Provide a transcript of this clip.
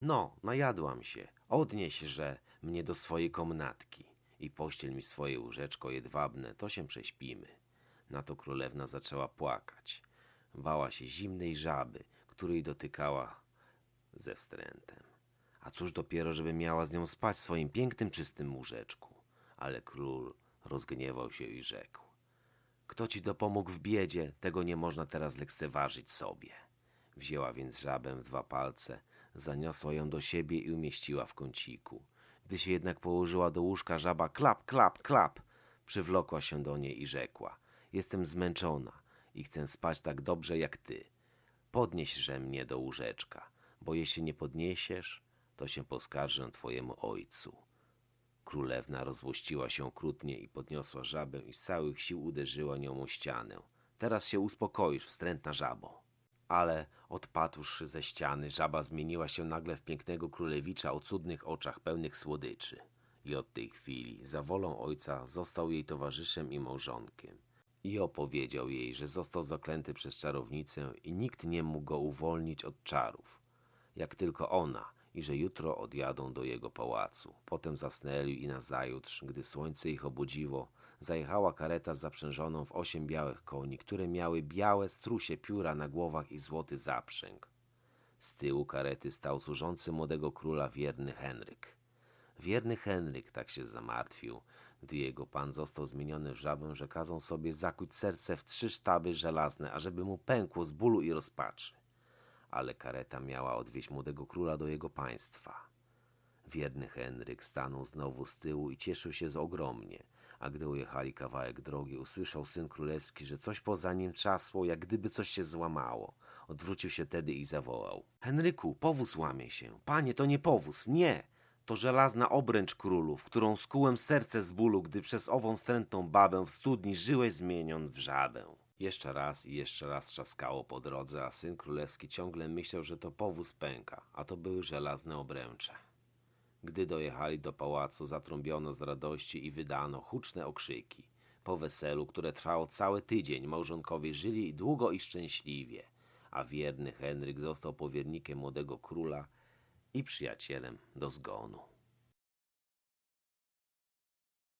No, najadłam się. Odnieś, że mnie do swojej komnatki i pościel mi swoje łóżeczko jedwabne, to się prześpimy. Na to królewna zaczęła płakać. Bała się zimnej żaby, której dotykała ze wstrętem. A cóż dopiero, żeby miała z nią spać w swoim pięknym, czystym łóżeczku. Ale król rozgniewał się i rzekł. Kto ci dopomógł w biedzie, tego nie można teraz lekceważyć sobie. Wzięła więc żabę w dwa palce, zaniosła ją do siebie i umieściła w kąciku. Gdy się jednak położyła do łóżka, żaba klap, klap, klap, przywlokła się do niej i rzekła. Jestem zmęczona i chcę spać tak dobrze jak ty. Podnieśże mnie do łóżeczka, bo jeśli nie podniesiesz, to się poskarżę twojemu ojcu. Królewna rozłościła się okrutnie i podniosła żabę i z całych sił uderzyła nią o ścianę. Teraz się uspokoisz, wstrętna żabo. Ale odpadłszy ze ściany, żaba zmieniła się nagle w pięknego królewicza o cudnych oczach pełnych słodyczy. I od tej chwili, za wolą ojca, został jej towarzyszem i małżonkiem. I opowiedział jej, że został zaklęty przez czarownicę i nikt nie mógł go uwolnić od czarów. Jak tylko ona i że jutro odjadą do jego pałacu. Potem zasnęli i nazajutrz, gdy słońce ich obudziło, zajechała kareta zaprzężoną w osiem białych koni, które miały białe strusie pióra na głowach i złoty zaprzęg. Z tyłu karety stał służący młodego króla wierny Henryk. Wierny Henryk tak się zamartwił, gdy jego pan został zmieniony w żabę, że kazał sobie zakuć serce w trzy sztaby żelazne, ażeby mu pękło z bólu i rozpaczy ale kareta miała odwieźć młodego króla do jego państwa. Wierny Henryk stanął znowu z tyłu i cieszył się z ogromnie, a gdy ujechali kawałek drogi, usłyszał syn królewski, że coś poza nim trzasło, jak gdyby coś się złamało. Odwrócił się tedy i zawołał. Henryku, powóz łamie się. Panie, to nie powóz, nie! To żelazna obręcz królów, którą skułem serce z bólu, gdy przez ową wstrętną babę w studni żyłeś zmieniąc w żabę. Jeszcze raz i jeszcze raz trzaskało po drodze, a syn królewski ciągle myślał, że to powóz pęka, a to były żelazne obręcze. Gdy dojechali do pałacu, zatrąbiono z radości i wydano huczne okrzyki. Po weselu, które trwało cały tydzień, małżonkowie żyli długo i szczęśliwie, a wierny Henryk został powiernikiem młodego króla i przyjacielem do zgonu.